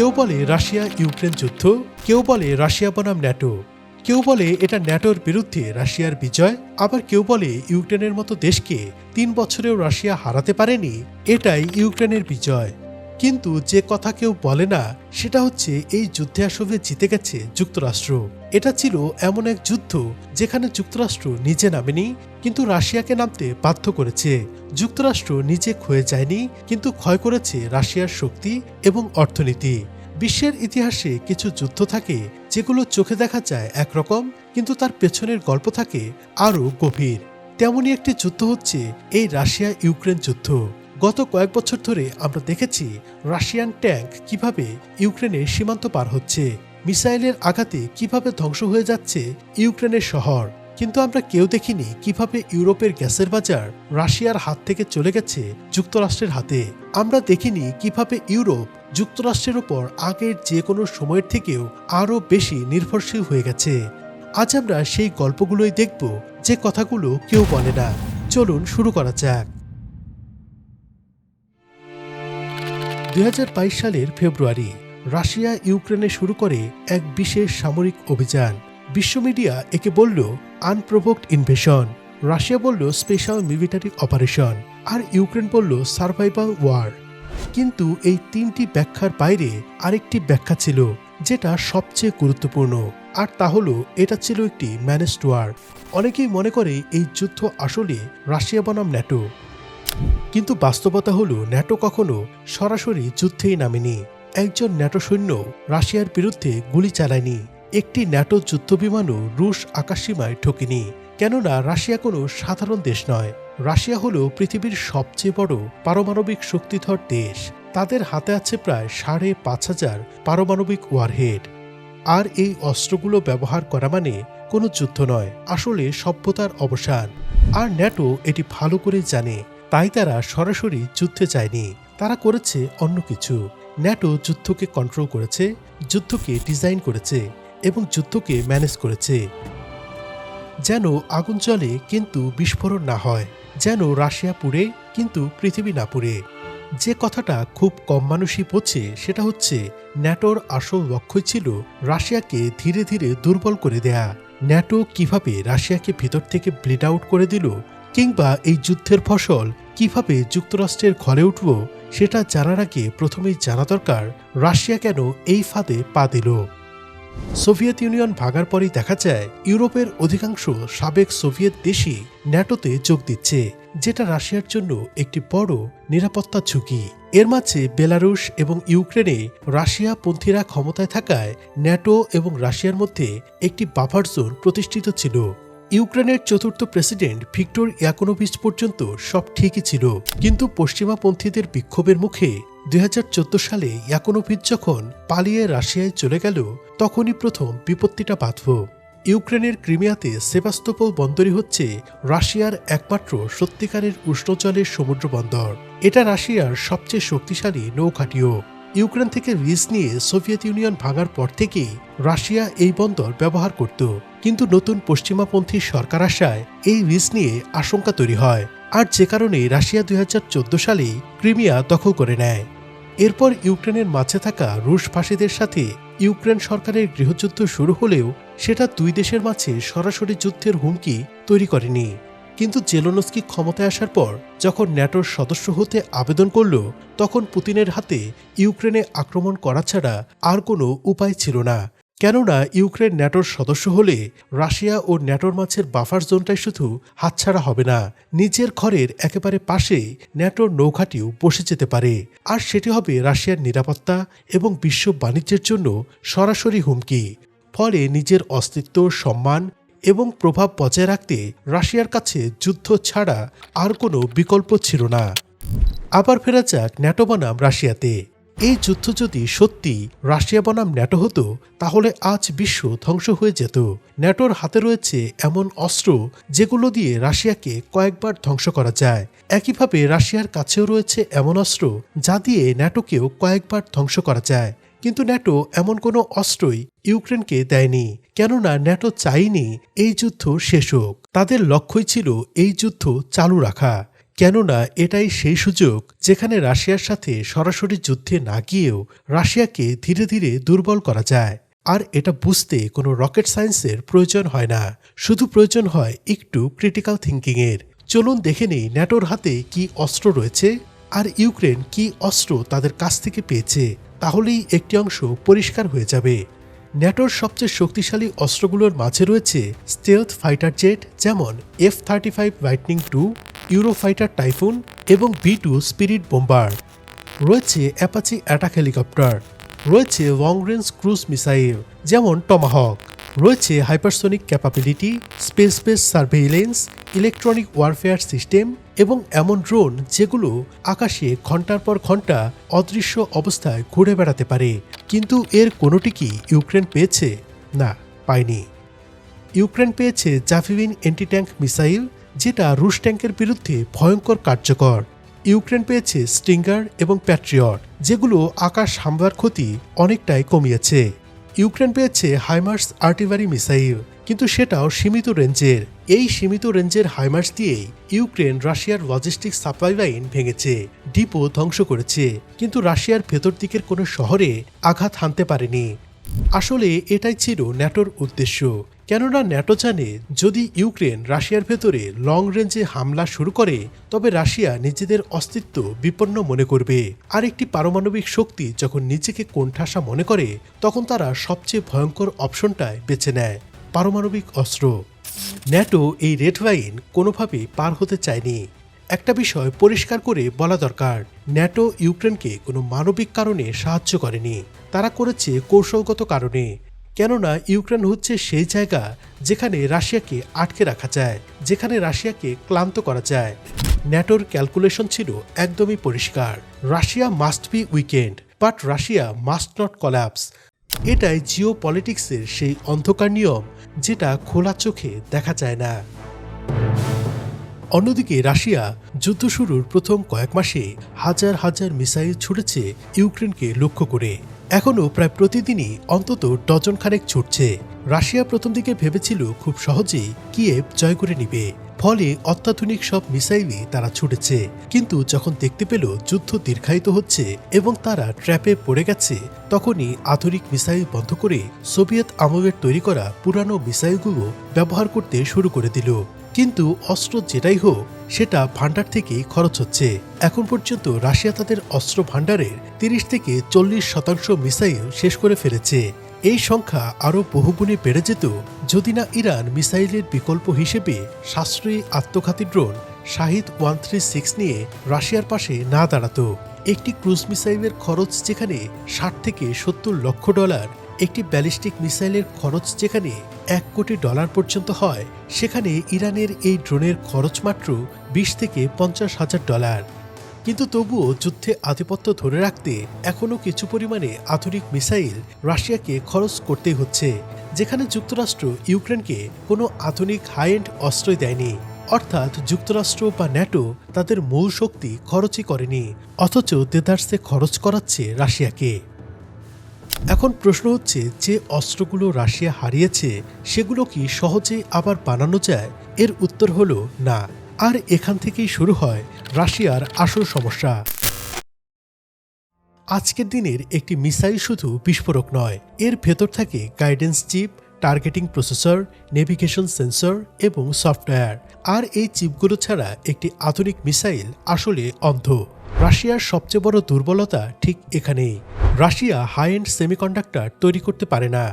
কেউ বলে Russia, Ukraine যুদ্ধ, কেউ বলে রাশিয়া বনাম ন্যাটো, কেউ বলে এটা ন্যাটোর বিরুদ্ধে রাশিয়ার বিজয়, আবার কেউ বলে ইউক্রেনের মতো দেশকে তিন বছরেও রাশিয়া হারাতে পারেনি, এটাই ইউক্রেনের বিজয়। কিন্তু যে কথা কেউ বলে না, সেটা হচ্ছে এই যুদ্ধে আসলে জিতে গেছে যুক্তরাষ্ট্র। এটা ছিল এমন এক যুদ্ধ যেখানে যুক্তরাষ্ট্র নিজে নামেনি, কিন্তু রাশিয়াকে নামতে বাধ্য করেছে। যুক্তরাষ্ট্র নিজে ক্ষয়ে যায়নি, কিন্তু ক্ষয় করেছে রাশিয়ার শক্তি এবং অর্থনীতি। বিশ্বের ইতিহাসে কিছু যুদ্ধ থাকে যেগুলো চোখে দেখা যায় একরকম, কিন্তু তার পেছনের গল্প থাকে আরও গভীর। তেমনই একটি যুদ্ধ হচ্ছে এই রাশিয়া ইউক্রেন যুদ্ধ। গত কয়েক বছর ধরে আমরা দেখেছি রাশিয়ান ট্যাঙ্ক কীভাবে ইউক্রেনের সীমান্ত পার হচ্ছে। মিসাইলের আঘাতে কীভাবে ধ্বংস হয়ে যাচ্ছে ইউক্রেনের শহর? কিন্তু আমরা কেউ দেখিনি কীভাবে ইউরোপের গ্যাসের বাজার রাশিয়ার হাত থেকে চলে গেছে যুক্তরাষ্ট্রের হাতে। আমরা দেখিনি কীভাবে ইউরোপ যুক্তরাষ্ট্রের ওপর আগের যে কোনো সময়ের থেকেও আরও বেশি নির্ভরশীল হয়ে গেছে। আজ আমরা সেই গল্পগুলোই দেখব, যে কথাগুলো কেউ বলে না। চলুন শুরু করা যাক। দুই হাজার বাইশ সালের ফেব্রুয়ারি রাশিয়া ইউক্রেনে শুরু করে এক বিশেষ সামরিক অভিযান। বিশ্ব মিডিয়া একে বলল আনপ্রভোকড ইনভেশন রাশিয়া বলল স্পেশাল মিলিটারি অপারেশন আর ইউক্রেন বলল সার্ভাইভাল ওয়ার কিন্তু এই তিনটি ব্যাখ্যার বাইরে আরেকটি ব্যাখ্যা ছিল, যেটা সবচেয়ে গুরুত্বপূর্ণ। আর তা হলো, এটা ছিল একটি ম্যানেজড ওয়ার অনেকেই মনে করে এই যুদ্ধ আসলে রাশিয়া বনাম ন্যাটো। কিন্তু বাস্তবতা হলো, ন্যাটো কখনো সরাসরি যুদ্ধেই নামেনি। একজন ন্যাটো সৈন্য রাশিয়ার বিরুদ্ধে গুলি চালায়নি। একটি ন্যাটো যুদ্ধবিমানও রুশ আকাশসীমায় ঠকেনি, কেননা রাশিয়া কোনো সাধারণ দেশ নয়। রাশিয়া হলো পৃথিবীর সবচেয়ে বড় পারমাণবিক শক্তিধর দেশ। তাদের হাতে আছে প্রায় সাড়ে পাঁচ হাজার পারমাণবিক ওয়ারহেড। আর এই অস্ত্রগুলো ব্যবহার করা মানে কোনো যুদ্ধ নয়, আসলে সভ্যতার অবসান। আর ন্যাটো এটি ভালো করে জানে, তাই তারা সরাসরি যুদ্ধে যায়নি। তারা করেছে অন্য কিছু। ন্যাটো যুদ্ধকে কন্ট্রোল করেছে, যুদ্ধকে ডিজাইন করেছে এবং যুদ্ধকে ম্যানেজ করেছে। যেন আগুন জ্বলে কিন্তু বিস্ফোরণ না হয়, যেন রাশিয়া পুড়ে কিন্তু পৃথিবী না পুড়ে। যে কথাটা খুব কম মানুষই বোঝে সেটা হচ্ছে, ন্যাটোর আসল লক্ষ্যই ছিল রাশিয়াকে ধীরে ধীরে দুর্বল করে দেয়া। ন্যাটো কীভাবে রাশিয়াকে ভিতর থেকে ব্লিড আউট করে দিল, কিংবা এই যুদ্ধের ফসল কীভাবে যুক্তরাষ্ট্রের ঘরে উঠব সেটা জানার আগে প্রথমেই জানা দরকার, রাশিয়া কেন এই ফাঁদে পা দিল। সোভিয়েত ইউনিয়ন ভাগার পরেই দেখা যায়, ইউরোপের অধিকাংশ সাবেক সোভিয়েত দেশই ন্যাটোতে যোগ দিচ্ছে, যেটা রাশিয়ার জন্য একটি বড় নিরাপত্তা ঝুঁকি। এর মাঝে বেলারুশ এবং ইউক্রেনে রাশিয়া পন্থীরা ক্ষমতায় থাকায় ন্যাটো এবং রাশিয়ার মধ্যে একটি বাফার জোন প্রতিষ্ঠিত ছিল। ইউক্রেনের চতুর্থ প্রেসিডেন্ট ভিক্টর ইয়াকোনোভিচ পর্যন্ত সব ঠিকই ছিল। কিন্তু পশ্চিমাপন্থীদের বিক্ষোভের মুখে দুই হাজার চোদ্দ সালে ইয়াকোনোভিচ যখন পালিয়ে রাশিয়ায় চলে গেল, তখনই প্রথম বিপত্তিটা বাঁধব। ইউক্রেনের ক্রিমিয়াতে সেবাস্তোপল বন্দরই হচ্ছে রাশিয়ার একমাত্র সত্যিকারের উষ্ণজলের সমুদ্র বন্দর। এটা রাশিয়ার সবচেয়ে শক্তিশালী নৌঘাটিও। ইউক্রেন থেকে রিস নিয়ে সোভিয়েত ইউনিয়ন ভাঙার পর থেকেই রাশিয়া এই বন্দর ব্যবহার করত। কিন্তু নতুন পশ্চিমাপন্থী সরকার আসায় এই রিস নিয়ে আশঙ্কা তৈরি হয়। আর যে কারণে রাশিয়া দুই সালে ক্রিমিয়া দখল করে নেয়। এরপর ইউক্রেনের মাঝে থাকা রুশ ফাঁসিদের সাথে ইউক্রেন সরকারের গৃহযুদ্ধ শুরু হলেও সেটা দুই দেশের মাঝে সরাসরি যুদ্ধের হুমকি তৈরি করেনি। কিন্তু জেলোনস্কি ক্ষমতায় আসার পর যখন ন্যাটোর সদস্য হতে আবেদন করল, তখন পুতিনের হাতে ইউক্রেনে আক্রমণ করা ছাড়া আর কোনো উপায় ছিল না। কেননা ইউক্রেন ন্যাটোর সদস্য হলে রাশিয়া ও ন্যাটোর মাঝের বাফার জোনটাই শুধু হাতছাড়া হবে না, নিজের ঘরের একেবারে পাশেই ন্যাটোর নৌঘাটিও বসে যেতে পারে। আর সেটি হবে রাশিয়ার নিরাপত্তা এবং বিশ্ব বাণিজ্যের জন্য সরাসরি হুমকি। ফলে নিজের অস্তিত্ব, সম্মান এবং প্রভাব বজায় রাখতে রাশিয়ার কাছে যুদ্ধ ছাড়া আর কোনো বিকল্প ছিল না। আবার ফেরা যাক ন্যাটো বনাম রাশিয়াতে। এই যুদ্ধ যদি সত্যি রাশিয়া বনাম ন্যাটো হতো, তাহলে আজ বিশ্ব ধ্বংস হয়ে যেত। ন্যাটোর হাতে রয়েছে এমন অস্ত্র যেগুলো দিয়ে রাশিয়াকে কয়েকবার ধ্বংস করা যায়। একইভাবে রাশিয়ার কাছেও রয়েছে এমন অস্ত্র যা দিয়ে ন্যাটোকেও কয়েকবার ধ্বংস করা যায়। কিন্তু ন্যাটো এমন কোনো অস্ত্রই ইউক্রেনকে দেয়নি, কেননা ন্যাটো চাইনি এই যুদ্ধ শেষ হোক। তাদের লক্ষ্যই ছিল এই যুদ্ধ চালু রাখা। কেননা এটাই সেই সুযোগ যেখানে রাশিয়ার সাথে সরাসরি যুদ্ধে না গিয়েও রাশিয়াকে ধীরে ধীরে দুর্বল করা যায়। আর এটা বুঝতে কোনো রকেট সায়েন্সের প্রয়োজন হয় না। শুধু প্রয়োজন হয় একটু ক্রিটিক্যাল থিঙ্কিংয়ের চলুন দেখে নেই ন্যাটোর হাতে কি অস্ত্র রয়েছে আর ইউক্রেন কি অস্ত্র তাদের কাছ থেকে পেয়েছে। তাহলেই একটি অংশ পরিষ্কার হয়ে যাবে। ন্যাটোর সবচেয়ে শক্তিশালী অস্ত্রগুলোর মাঝে রয়েছে স্টেলথ ফাইটার জেট যেমন F thirty five lightning two Eurofighter typhoon এবং বি টু স্পিরিট বোম্বার। রয়েছে অ্যাপাচি অ্যাটাক হেলিকপ্টার। রয়েছে লং রেঞ্জ ক্রুজ মিসাইল, যেমন টমাহক। রয়েছে hypersonic capability, space based surveillance, electronic warfare system এবং এমন ড্রোন যেগুলো আকাশে ঘণ্টার পর ঘণ্টা অদৃশ্য অবস্থায় ঘুরে বেড়াতে পারে। কিন্তু এর কোনোটি কি ইউক্রেন পেয়েছে? না, পায়নি। ইউক্রেন পেয়েছে জাফিভিন অ্যান্টি ট্যাঙ্ক মিসাইল যেটা রুশ ট্যাঙ্কের বিরুদ্ধে ভয়ঙ্কর কার্যকর। ইউক্রেন পেয়েছে স্টিঙ্গার এবং প্যাট্রিয়ট, যেগুলো আকাশ হামলার ক্ষতি অনেকটাই কমিয়েছে। ইউক্রেন পেয়েছে হাইমার্স আর্টিলারি মিসাইল, কিন্তু সেটাও সীমিত রেঞ্জের। এই সীমিত রেঞ্জের হাইমার্স দিয়েই ইউক্রেন রাশিয়ার লজিস্টিক সাপ্লাই লাইন ভেঙেছে, ডিপো ধ্বংস করেছে, কিন্তু রাশিয়ার ভেতর দিকের কোনো শহরে আঘাত হানতে পারেনি। আসলে এটাই ছিল ন্যাটোর উদ্দেশ্য। কেননা ন্যাটো জানে যদি ইউক্রেন রাশিয়ার ভেতরে লং রেঞ্জে হামলা শুরু করে, তবে রাশিয়া নিজেদের অস্তিত্ব বিপন্ন মনে করবে। আর একটি পারমাণবিক শক্তি যখন নিজেকে কোণঠাসা মনে করে, তখন তারা সবচেয়ে ভয়ঙ্কর অপশনটায় বেছে নেয়, পারমাণবিক অস্ত্র। ন্যাটো এই রেড লাইন কোনোভাবেই পার হতে চায়নি। একটা বিষয় পরিষ্কার করে বলা দরকার, ন্যাটো ইউক্রেনকে কোনো মানবিক কারণে সাহায্য করেনি। তারা করেছে কৌশলগত কারণে। কেননা ইউক্রেন হচ্ছে সেই জায়গা যেখানে রাশিয়াকে আটকে রাখা যায়, যেখানে রাশিয়াকে ক্লান্ত করা যায়। ন্যাটোর ক্যালকুলেশন ছিল একদমই পরিষ্কার। Russia must be weakened, but Russia must not collapse. এটাই জিও পলিটিক্সের সেই অন্ধকার নিয়ম, যেটা খোলা চোখে দেখা যায় না। অন্যদিকে রাশিয়া যুদ্ধ শুরুর প্রথম কয়েক মাসে হাজার হাজার মিসাইল ছুটেছে ইউক্রেনকে লক্ষ্য করে। এখনও প্রায় প্রতিদিনই অন্তত ডজন খানেক ছুটছে। রাশিয়া প্রথম দিকে ভেবেছিল খুব সহজেই কিয়েভ জয় করে নিবে। ফলে অত্যাধুনিক সব মিসাইলই তারা ছুটেছে। কিন্তু যখন দেখতে পেল যুদ্ধ দীর্ঘায়িত হচ্ছে এবং তারা ট্র্যাপে পড়ে গেছে, তখনই আধুনিক মিসাইল বন্ধ করে সোভিয়েত আমলের তৈরি করা পুরানো মিসাইলগুলো ব্যবহার করতে শুরু করে দিল। কিন্তু অস্ত্র যেটাই হোক সেটা ভান্ডার থেকেই খরচ হচ্ছে। এখন পর্যন্ত রাশিয়া তাদের অস্ত্র ভান্ডারের তিরিশ থেকে চল্লিশ শতাংশ মিসাইল শেষ করে ফেলেছে। এই সংখ্যা আরও বহুগুণে বেড়ে যেত যদি না ইরান মিসাইলের বিকল্প হিসেবে সাশ্রয়ী আত্মঘাতী drone Shahed one three six নিয়ে রাশিয়ার পাশে না দাঁড়াতো। একটি ক্রুজ মিসাইলের খরচ যেখানে ষাট থেকে সত্তর লক্ষ ডলার, একটি ব্যালিস্টিক মিসাইলের খরচ যেখানে এক কোটি ডলার পর্যন্ত হয়, সেখানে ইরানের এই ড্রোনের খরচ মাত্র বিশ থেকে পঞ্চাশ হাজার ডলার। কিন্তু তবুও যুদ্ধে আধিপত্য ধরে রাখতে এখনও কিছু পরিমাণে আধুনিক মিসাইল রাশিয়াকে খরচ করতেই হচ্ছে, যেখানে যুক্তরাষ্ট্র ইউক্রেনকে কোনো আধুনিক হাই এন্ড অস্ত্রই দেয়নি। অর্থাৎ যুক্তরাষ্ট্র বা ন্যাটো তাদের মূল শক্তি খরচই করেনি, অথচ দেদার্সে খরচ করাচ্ছে রাশিয়াকে। এখন প্রশ্ন হচ্ছে, যে অস্ত্রগুলো রাশিয়া হারিয়েছে, সেগুলো কি সহজে আবার বানানো যায়? এর উত্তর হলো না। আর এখান থেকেই শুরু হয় রাশিয়ার আসল সমস্যা। আজকের দিনের একটি মিসাইল শুধু বিস্ফোরক নয়, এর ভেতর থাকে guidance chip targeting processor navigation sensor এবং সফটওয়্যার আর এই চিপগুলো ছাড়া একটি আধুনিক মিসাইল আসলে অন্ধ। রাশিয়ার সবচেয়ে বড় দুর্বলতা ঠিক এখানেই। রাশিয়া হাই এন্ড সেমিকন্ডাক্টর তৈরি করতে পারে না।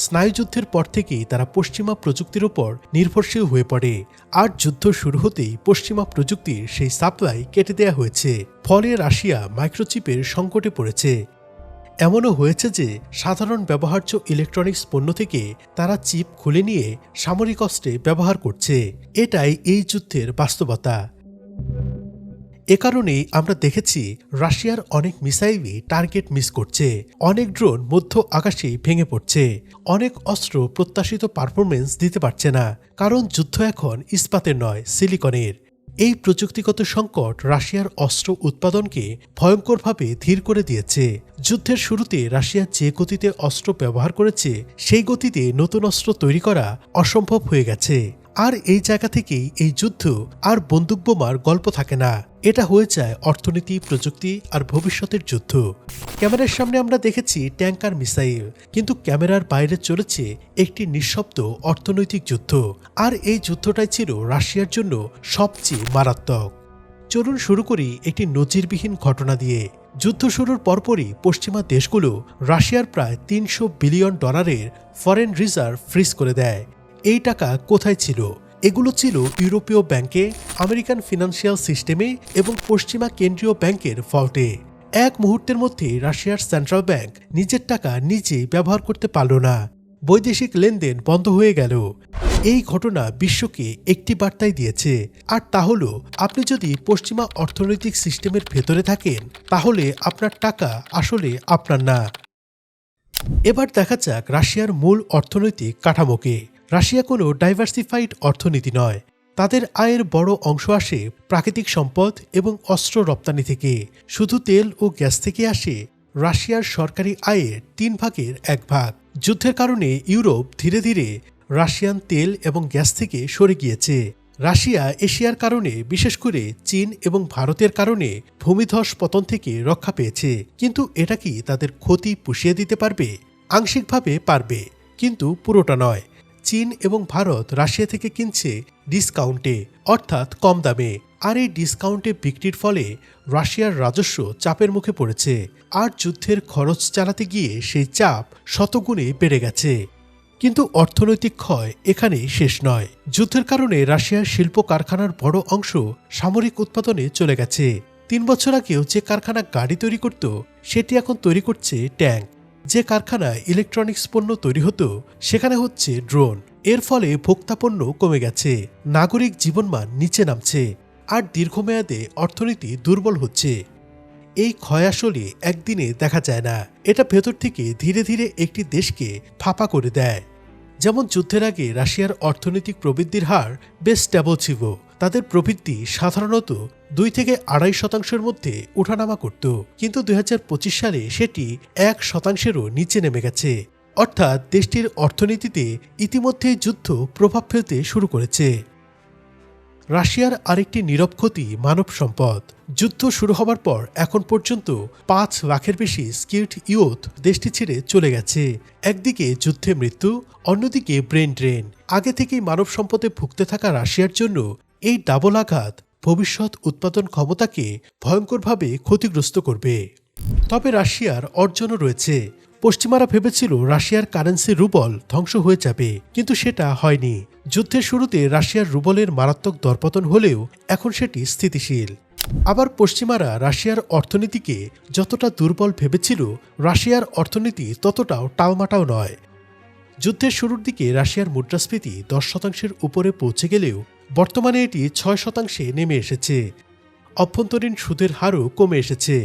স্নায়ুযুদ্ধের পর থেকেই তারা পশ্চিমা প্রযুক্তির ওপর নির্ভরশীল হয়ে পড়ে। আর যুদ্ধ শুরু হতেই পশ্চিমা প্রযুক্তির সেই সাপ্লাই কেটে দেয়া হয়েছে। ফলে রাশিয়া মাইক্রোচিপের সংকটে পড়েছে। এমনও হয়েছে যে সাধারণ ব্যবহার্য ইলেকট্রনিক্স পণ্য থেকে তারা চিপ খুলে নিয়ে সামরিক অস্ত্রে ব্যবহার করছে। এটাই এই যুদ্ধের বাস্তবতা। এ কারণেই আমরা দেখেছি রাশিয়ার অনেক মিসাইলই টার্গেট মিস করছে। অনেক ড্রোন মধ্য আকাশেই ভেঙে পড়ছে। অনেক অস্ত্র প্রত্যাশিত পারফরমেন্স দিতে পারছে না। কারণ যুদ্ধ এখন ইস্পাতের নয়, সিলিকনের। এই প্রযুক্তিগত সংকট রাশিয়ার অস্ত্র উৎপাদনকে ভয়ঙ্করভাবে ধীর করে দিয়েছে। যুদ্ধের শুরুতে রাশিয়া যে গতিতে অস্ত্র ব্যবহার করেছে, সেই গতিতে নতুন অস্ত্র তৈরি করা অসম্ভব হয়ে গেছে। আর এই জায়গা থেকেই এই যুদ্ধ আর বন্দুক বোমার গল্প থাকে না। এটা হয়ে যায় অর্থনীতি, প্রযুক্তি আর ভবিষ্যতের যুদ্ধ। ক্যামেরার সামনে আমরা দেখেছি ট্যাঙ্কার মিসাইল, কিন্তু ক্যামেরার বাইরে চলেছে একটি নিঃশব্দ অর্থনৈতিক যুদ্ধ। আর এই যুদ্ধটাই ছিল রাশিয়ার জন্য সবচেয়ে মারাত্মক। চলুন শুরু করি একটি নজিরবিহীন ঘটনা দিয়ে। যুদ্ধ শুরুর পরপরই পশ্চিমা দেশগুলো রাশিয়ার প্রায় তিনশো বিলিয়ন ডলারের ফরেন রিজার্ভ ফ্রিজ করে দেয়। এই টাকা কোথায় ছিল? এগুলো ছিল ইউরোপীয় ব্যাংকে, আমেরিকান ফিনান্সিয়াল সিস্টেমে এবং পশ্চিমা কেন্দ্রীয় ব্যাংকের ফল্টে এক মুহূর্তের মধ্যে রাশিয়ার সেন্ট্রাল ব্যাংক নিজের টাকা নিজেই ব্যবহার করতে পারল না। বৈদেশিক লেনদেন বন্ধ হয়ে গেল। এই ঘটনা বিশ্বকে একটি বার্তাই দিয়েছে। আর তা হল, আপনি যদি পশ্চিমা অর্থনৈতিক সিস্টেমের ভেতরে থাকেন, তাহলে আপনার টাকা আসলে আপনার না। এবার দেখা যাক রাশিয়ার মূল অর্থনৈতিক কাঠামোকে। রাশিয়া কোনো ডাইভার্সিফাইড অর্থনীতি নয়। তাদের আয়ের বড় অংশ আসে প্রাকৃতিক সম্পদ এবং অস্ত্র রপ্তানি থেকে। শুধু তেল ও গ্যাস থেকে আসে রাশিয়ার সরকারি আয়ের তিন ভাগের এক ভাগ। যুদ্ধের কারণে ইউরোপ ধীরে ধীরে রাশিয়ান তেল এবং গ্যাস থেকে সরে গিয়েছে। রাশিয়া এশিয়ার কারণে, বিশেষ করে চীন এবং ভারতের কারণে ভূমিধস পতন থেকে রক্ষা পেয়েছে। কিন্তু এটা কি তাদের ক্ষতি পুষিয়ে দিতে পারবে? আংশিকভাবে পারবে, কিন্তু পুরোটা নয়। চীন এবং ভারত রাশিয়া থেকে কিনছে ডিসকাউন্টে, অর্থাৎ কম দামে। আর এই ডিসকাউন্টে বিক্রির ফলে রাশিয়ার রাজস্ব চাপের মুখে পড়েছে। আর যুদ্ধের খরচ চালাতে গিয়ে সেই চাপ শতগুণে বেড়ে গেছে। কিন্তু অর্থনৈতিক ক্ষয় এখানেই শেষ নয়। যুদ্ধের কারণে রাশিয়ার শিল্প কারখানার বড় অংশ সামরিক উৎপাদনে চলে গেছে। তিন বছর আগেও যে কারখানা গাড়ি তৈরি করত, সেটি এখন তৈরি করছে ট্যাঙ্ক যে কারখানায় ইলেকট্রনিক্স পণ্য তৈরি হতো, সেখানে হচ্ছে ড্রোন এর ফলে ভোক্তা পণ্য কমে গেছে, নাগরিক জীবনমান নিচে নামছে, আর দীর্ঘমেয়াদে অর্থনীতি দুর্বল হচ্ছে। এই ক্ষয় আসলে একদিনে দেখা যায় না, এটা ভেতর থেকে ধীরে ধীরে একটি দেশকে ফাঁপা করে দেয়। যেমন যুদ্ধের আগে রাশিয়ার অর্থনৈতিক প্রবৃদ্ধির হার বেশ স্ট্যাবল ছিল। তাদের প্রবৃদ্ধি সাধারণত দুই থেকে আড়াই শতাংশের মধ্যে ওঠানামা করত। কিন্তু দুই হাজার পঁচিশ সালে সেটি এক শতাংশেরও নিচে নেমে গেছে। অর্থাৎ দেশটির অর্থনীতিতে ইতিমধ্যেই যুদ্ধ প্রভাব ফেলতে শুরু করেছে। রাশিয়ার আরেকটি নীরব ক্ষতি মানব সম্পদ। যুদ্ধ শুরু হবার পর এখন পর্যন্ত পাঁচ লাখের বেশি স্কিল্ড ইউথ দেশটি ছেড়ে চলে গেছে। একদিকে যুদ্ধে মৃত্যু, অন্যদিকে ব্রেন ড্রেন। আগে থেকেই মানব সম্পদে ভুগতে থাকা রাশিয়ার জন্য এই ডাবল আঘাত ভবিষ্যৎ উৎপাদন ক্ষমতাকে ভয়ঙ্করভাবে ক্ষতিগ্রস্ত করবে। তবে রাশিয়ার অর্জনও রয়েছে। পশ্চিমারা ভেবেছিল রাশিয়ার কারেন্সি রুবল ধ্বংস হয়ে যাবে, কিন্তু সেটা হয়নি। যুদ্ধের শুরুতে রাশিয়ার রুবলের মারাত্মক দরপতন হলেও এখন সেটি স্থিতিশীল। আবার পশ্চিমারা রাশিয়ার অর্থনীতিকে যতটা দুর্বল ভেবেছিল, রাশিয়ার অর্থনীতি ততটাও টালমাটাও নয়। যুদ্ধের শুরুর দিকে রাশিয়ার মুদ্রাস্ফীতি দশ শতাংশের উপরে পৌঁছে গেলেও বর্তমানে এটি ছয় শতাংশে নেমে এসেছে। অভ্যন্তরীণ সুদের হারও কমে এসেছে।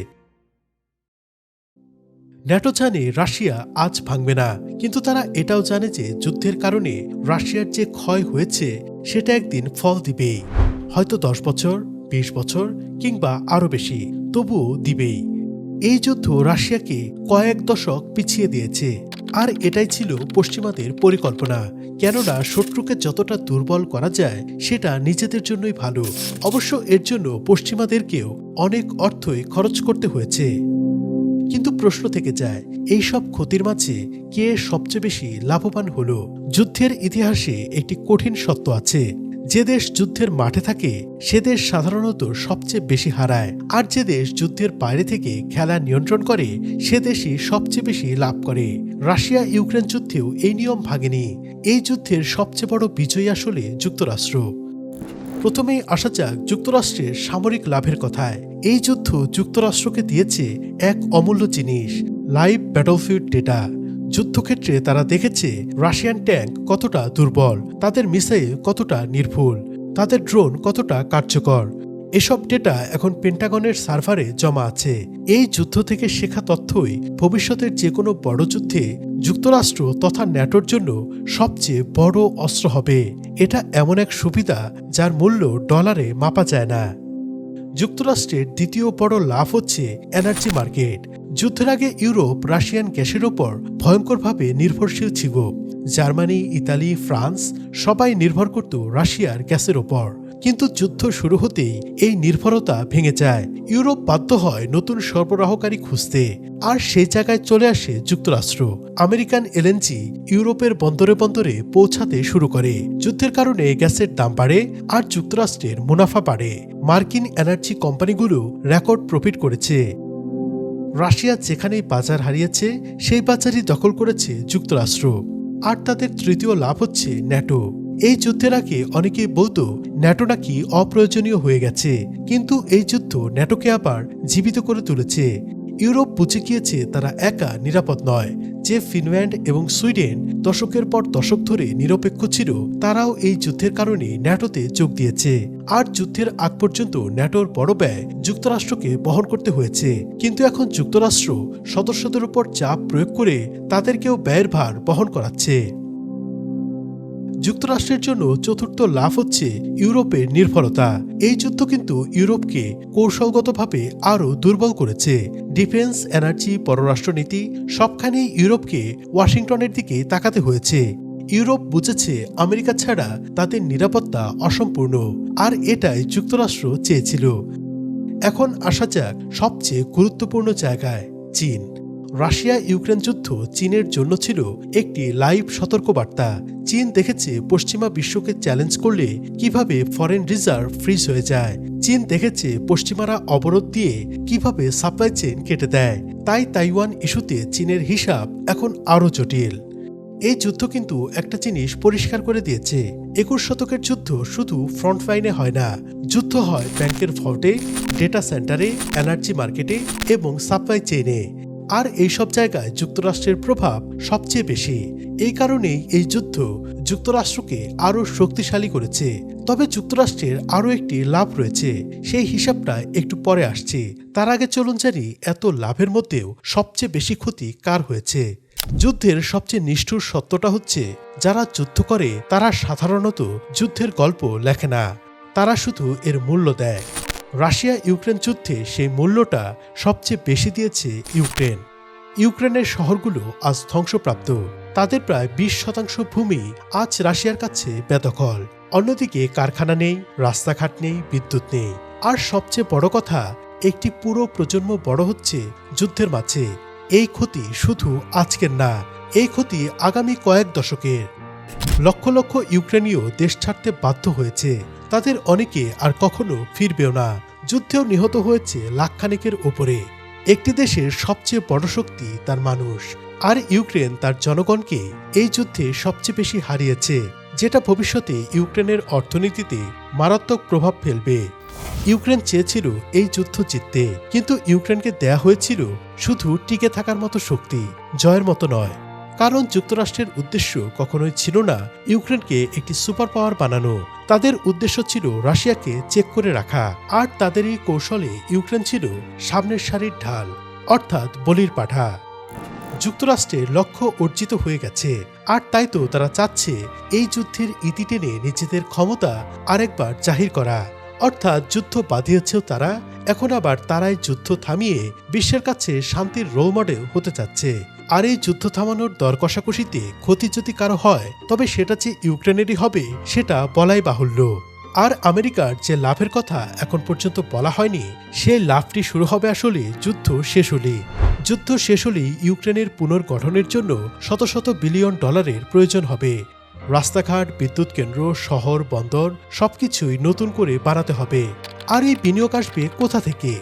ন্যাটো জানে রাশিয়া আজ ভাঙবে না, কিন্তু তারা এটাও জানে যে যুদ্ধের কারণে রাশিয়ার যে ক্ষয় হয়েছে, সেটা একদিন ফল দিবেই। হয়তো দশ বছর, বিশ বছর, কিংবা আরও বেশি, তবুও দিবেই। এই যুদ্ধ রাশিয়াকে কয়েক দশক পিছিয়ে দিয়েছে, আর এটাই ছিল পশ্চিমাদের পরিকল্পনা। কেননা শত্রুকে যতটা দুর্বল করা যায়, সেটা নিজেদের জন্যই ভালো। অবশ্য এর জন্য পশ্চিমাদেরকেও অনেক অর্থই খরচ করতে হয়েছে। কিন্তু প্রশ্ন থেকে যায়, এই সব ক্ষতির মাঝে কে সবচেয়ে বেশি লাভবান হলো? যুদ্ধের ইতিহাসে একটি কঠিন সত্য আছে। যে দেশ যুদ্ধের মাঠে থাকে, সে দেশ সাধারণত সবচেয়ে বেশি হারায়। আর যে দেশ যুদ্ধের বাইরে থেকে খেলা নিয়ন্ত্রণ করে, সে দেশই সবচেয়ে বেশি লাভ করে। রাশিয়া ইউক্রেন যুদ্ধেও এই নিয়ম ভাঙেনি। এই যুদ্ধের সবচেয়ে বড় বিজয়ী আসলে যুক্তরাষ্ট্র। প্রথমেই আসা যাক যুক্তরাষ্ট্রের সামরিক লাভের কথায়। এই যুদ্ধ যুক্তরাষ্ট্রকে দিয়েছে এক অমূল্য জিনিস, লাইভ ব্যাটলফিল্ড ডেটা। যুদ্ধক্ষেত্রে তারা দেখেছে রাশিয়ান ট্যাঙ্ক কতটা দুর্বল, তাদের মিসাইল কতটা নির্ভুল, তাদের ড্রোন কতটা কার্যকর। এসব ডেটা এখন পেন্টাগনের সার্ভারে জমা আছে। এই যুদ্ধ থেকে শেখা তথ্যই ভবিষ্যতের যে কোনো বড় যুদ্ধে যুক্তরাষ্ট্র তথা ন্যাটোর জন্য সবচেয়ে বড় অস্ত্র হবে। এটা এমন এক সুবিধা যার মূল্য ডলারে মাপা যায় না। যুক্তরাষ্ট্রের দ্বিতীয় বড় লাভ হচ্ছে এনার্জি মার্কেট। যুদ্ধের আগে ইউরোপ রাশিয়ান গ্যাসের ওপর ভয়ঙ্করভাবে নির্ভরশীল ছিল। জার্মানি, ইতালি, ফ্রান্স সবাই নির্ভর করত রাশিয়ার গ্যাসের ওপর। কিন্তু যুদ্ধ শুরু হতেই এই নির্ভরতা ভেঙে যায়। ইউরোপ বাধ্য হয় নতুন সরবরাহকারী খুঁজতে। আর সেই জায়গায় চলে আসে যুক্তরাষ্ট্র। আমেরিকান এলএনজি ইউরোপের বন্দরে বন্দরে পৌঁছাতে শুরু করে। যুদ্ধের কারণে গ্যাসের দাম বাড়ে আর যুক্তরাষ্ট্রের মুনাফা বাড়ে। মার্কিন এনার্জি কোম্পানিগুলো রেকর্ড প্রফিট করেছে। রাশিয়া যেখানেই বাজার হারিয়েছে, সেই বাজারই দখল করেছে যুক্তরাষ্ট্র। আর তাদের তৃতীয় লাভ হচ্ছে ন্যাটো। এই যুদ্ধের আগে অনেকেই বলতো ন্যাটো নাকি অপ্রয়োজনীয় হয়ে গেছে, কিন্তু এই যুদ্ধ ন্যাটোকে আবার জীবিত করে তুলেছে। ইউরোপ বুঝে গিয়েছে তারা একা নিরাপদ নয়, যে ফিনল্যান্ড এবং সুইডেন দশকের পর দশক ধরে নিরপেক্ষ ছিল, তারাও এই যুদ্ধের কারণে ন্যাটোতে যোগ দিয়েছে। আর যুদ্ধের আগ পর্যন্ত ন্যাটোর বড় ব্যয় যুক্তরাষ্ট্রকে বহন করতে হয়েছে, কিন্তু এখন যুক্তরাষ্ট্র সদস্যদের উপর চাপ প্রয়োগ করে তাদেরকেও ব্যয়ের ভার বহন করাচ্ছে। যুক্তরাষ্ট্রের জন্য চতুর্থ লাভ হচ্ছে ইউরোপের নির্ভরতা। এই যুদ্ধ কিন্তু ইউরোপকে কৌশলগতভাবে আরও দুর্বল করেছে। ডিফেন্স, এনার্জি, পররাষ্ট্রনীতি সবখানেই ইউরোপকে ওয়াশিংটনের দিকে তাকাতে হয়েছে। ইউরোপ বুঝেছে আমেরিকা ছাড়া তাদের নিরাপত্তা অসম্পূর্ণ, আর এটাই যুক্তরাষ্ট্র চেয়েছিল। এখন আসা যাক সবচেয়ে গুরুত্বপূর্ণ জায়গায়, চীন। রাশিয়া ইউক্রেন যুদ্ধ চীনের জন্য ছিল একটি লাইভ সতর্কবার্তা। চীন দেখেছে পশ্চিমা বিশ্বকে চ্যালেঞ্জ করলে কীভাবে ফরেন রিজার্ভ ফ্রিজ হয়ে যায়। চীন দেখেছে পশ্চিমারা অবরোধ দিয়ে কীভাবে সাপ্লাই চেইন কেটে দেয়। তাই তাইওয়ান ইস্যুতে চীনের হিসাব এখন আরও জটিল। এই যুদ্ধ কিন্তু একটা জিনিস পরিষ্কার করে দিয়েছে। একুশ শতকের যুদ্ধ শুধু ফ্রন্ট লাইনে হয় না। যুদ্ধ হয় ব্যাংকের ভল্টে ডেটা সেন্টারে এনার্জি মার্কেটে এবং সাপ্লাই চেইনে আর এইসব জায়গায় যুক্তরাষ্ট্রের প্রভাব সবচেয়ে বেশি। এই কারণেই এই যুদ্ধ যুক্তরাষ্ট্রকে আরও শক্তিশালী করেছে। তবে যুক্তরাষ্ট্রের আরও একটি লাভ রয়েছে, সেই হিসাবটা একটু পরে আসছে। তার আগে চলুন জানি, এত লাভের মধ্যেও সবচেয়ে বেশি ক্ষতি কার হয়েছে? যুদ্ধের সবচেয়ে নিষ্ঠুর সত্যটা হচ্ছে, যারা যুদ্ধ করে তারা সাধারণত যুদ্ধের গল্প লেখে না। তারা শুধু এর মূল্য দেয়। রাশিয়া ইউক্রেন যুদ্ধে সেই মূল্যটা সবচেয়ে বেশি দিয়েছে ইউক্রেন। ইউক্রেনের শহরগুলো আজ ধ্বংসপ্রাপ্ত। তাদের প্রায় বিশ শতাংশ ভূমি আজ রাশিয়ার কাছে বেদখল। অন্যদিকে কারখানা নেই, রাস্তাঘাট নেই, বিদ্যুৎ নেই। আর সবচেয়ে বড় কথা, একটি পুরো প্রজন্ম বড় হচ্ছে যুদ্ধের মাঝে। এই ক্ষতি শুধু আজকের না, এই ক্ষতি আগামী কয়েক দশকের। লক্ষ লক্ষ ইউক্রেনীয় দেশ ছাড়তে বাধ্য হয়েছে। তাদের অনেকে আর কখনো ফিরবেও না। যুদ্ধেও নিহত হয়েছে লাখখানেকের ওপরে একটি দেশের সবচেয়ে বড় শক্তি তার মানুষ, আর ইউক্রেন তার জনগণকে এই যুদ্ধে সবচেয়ে বেশি হারিয়েছে, যেটা ভবিষ্যতে ইউক্রেনের অর্থনীতিতে মারাত্মক প্রভাব ফেলবে। ইউক্রেন চেয়েছিল এই যুদ্ধ জিততে, কিন্তু ইউক্রেনকে দেয়া হয়েছিল শুধু টিকে থাকার মতো শক্তি, জয়ের মতো নয়। কারণ যুক্তরাষ্ট্রের উদ্দেশ্য কখনোই ছিল না ইউক্রেনকে একটি সুপার পাওয়ার বানানো। তাদের উদ্দেশ্য ছিল রাশিয়াকে চেক করে রাখা। আর তাদের এই কৌশলে ইউক্রেন ছিল সামনের সারির ঢাল, অর্থাৎ বলির পাঠা। যুক্তরাষ্ট্রের লক্ষ্য অর্জিত হয়ে গেছে। আর তাই তো তারা চাচ্ছে এই যুদ্ধের ইতি টেনে নিজেদের ক্ষমতা আরেকবার জাহির করা। অর্থাৎ যুদ্ধ বাঁধিয়েছেও তারা, এখন আবার তারাই যুদ্ধ থামিয়ে বিশ্বের কাছে শান্তির রোল মডেল হতে চাচ্ছে। আর এই যুদ্ধ থামানোর দর কষাকষিতে ক্ষতি যদি কারও হয়, তবে সেটা যে ইউক্রেনেরই হবে, সেটা বলাই বাহুল্য। আর আমেরিকার যে লাভের কথা এখন পর্যন্ত বলা হয়নি সেই লাভটি শুরু হবে আসলে যুদ্ধ শেষ হলে। যুদ্ধ শেষ হলেই ইউক্রেনের পুনর্গঠনের জন্য শত শত বিলিয়ন ডলারের প্রয়োজন হবে। রাস্তাঘাট, বিদ্যুৎ কেন্দ্র, শহর, বন্দর, সবকিছুই নতুন করে বানাতে হবে। আর এই বিনিয়োগ আসবে কোথা থেকে?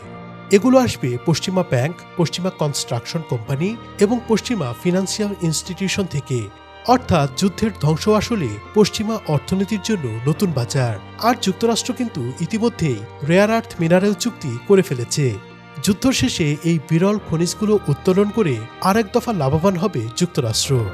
এগুলো আসবে পশ্চিমা ব্যাংক, পশ্চিমা কনস্ট্রাকশন কোম্পানি এবং পশ্চিমা ফিনান্সিয়াল ইনস্টিটিউশন থেকে। অর্থাৎ যুদ্ধের ধ্বংস আসলে পশ্চিমা অর্থনীতির জন্য নতুন বাজার। আর যুক্তরাষ্ট্র কিন্তু ইতিমধ্যেই রেয়ার আর্থ মিনারেল চুক্তি করে ফেলেছে। যুদ্ধ শেষে এই বিরল খনিজগুলো উত্তোলন করে আরেক দফা লাভবান হবে যুক্তরাষ্ট্র।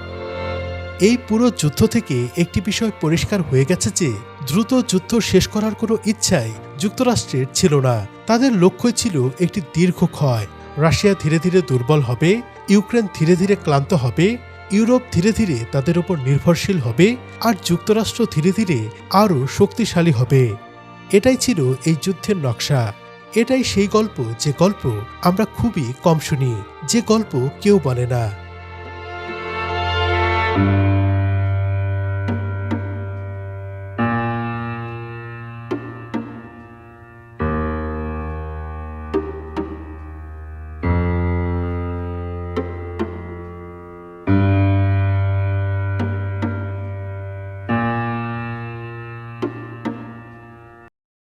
এই পুরো যুদ্ধ থেকে একটি বিষয় পরিষ্কার হয়ে গেছে যে, দ্রুত যুদ্ধ শেষ করার কোনো ইচ্ছাই যুক্তরাষ্ট্রের ছিল না। তাদের লক্ষ্যই ছিল একটি দীর্ঘ ক্ষয়। রাশিয়া ধীরে ধীরে দুর্বল হবে, ইউক্রেন ধীরে ধীরে ক্লান্ত হবে, ইউরোপ ধীরে ধীরে তাদের উপর নির্ভরশীল হবে, আর যুক্তরাষ্ট্র ধীরে ধীরে আরও শক্তিশালী হবে। এটাই ছিল এই যুদ্ধের নকশা। এটাই সেই গল্প যে গল্প আমরা খুবই কম শুনি, যে গল্প কেউ বলে না।